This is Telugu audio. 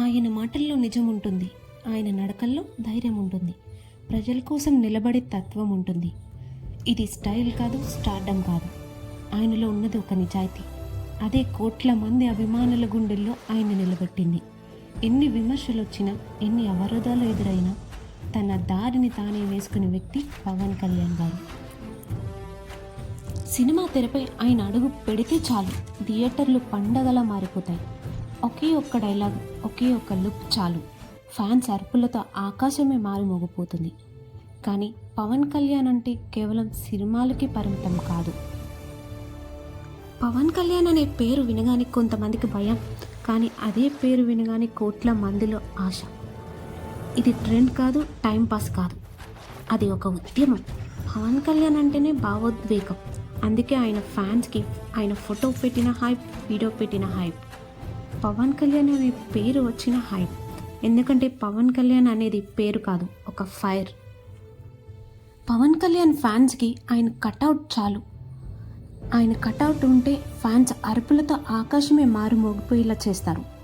ఆయన మాటల్లో నిజం ఉంటుంది ఆయన నడకల్లో ధైర్యం ఉంటుంది ప్రజల కోసం నిలబడే తత్వం ఉంటుంది ఇది స్టైల్ కాదు స్టార్డమ్ కాదు. ఆయనలో ఉన్నది ఒక నిజాయితీ. అదే కోట్ల మంది అభిమానుల గుండెల్లో ఆయన నిలబెట్టింది. ఎన్ని విమర్శలు వచ్చినా ఎన్ని అవరోధాలు ఎదురైనా తన దారిని తానే వేసుకునే వ్యక్తి పవన్ కళ్యాణ్ గారు. సినిమా తెరపై ఆయన అడుగు పెడితే చాలు. థియేటర్లు పండగలా మారిపోతాయి. ఒకే ఒక్క డైలాగ్ ఒకే ఒక్క లుక్ చాలు. ఫ్యాన్స్ అరుపులతో ఆకాశమే మారి మోగిపోతుంది. కానీ పవన్ కళ్యాణ్ అంటే కేవలం సినిమాలకి పరిమితం కాదు. పవన్ కళ్యాణ్ అనే పేరు వినగానే కొంతమందికి భయం కానీ అదే పేరు వినగానే కోట్ల మందిలో ఆశ. ఇది ట్రెండ్ కాదు టైం పాస్ కాదు. అది ఒక ఉద్యమం. పవన్ కళ్యాణ్ అంటేనే భావోద్వేగం. అందుకే ఆయన ఫ్యాన్స్కి ఆయన ఫోటో పెట్టిన హైప్ వీడియో పెట్టిన హైప్. పవన్ కళ్యాణ్ అనే పేరు వచ్చిన హైప్ ఎందుకంటే పవన్ కళ్యాణ్ అనేది పేరు కాదు ఒక ఫైర్ పవన్ కళ్యాణ్ ఫ్యాన్స్కి ఆయన కటౌట్ చాలు. ఆయన కటౌట్ ఉంటే ఫ్యాన్స్ అరుపులతో ఆకాశమే మారుమోగిపోయేలా చేస్తారు.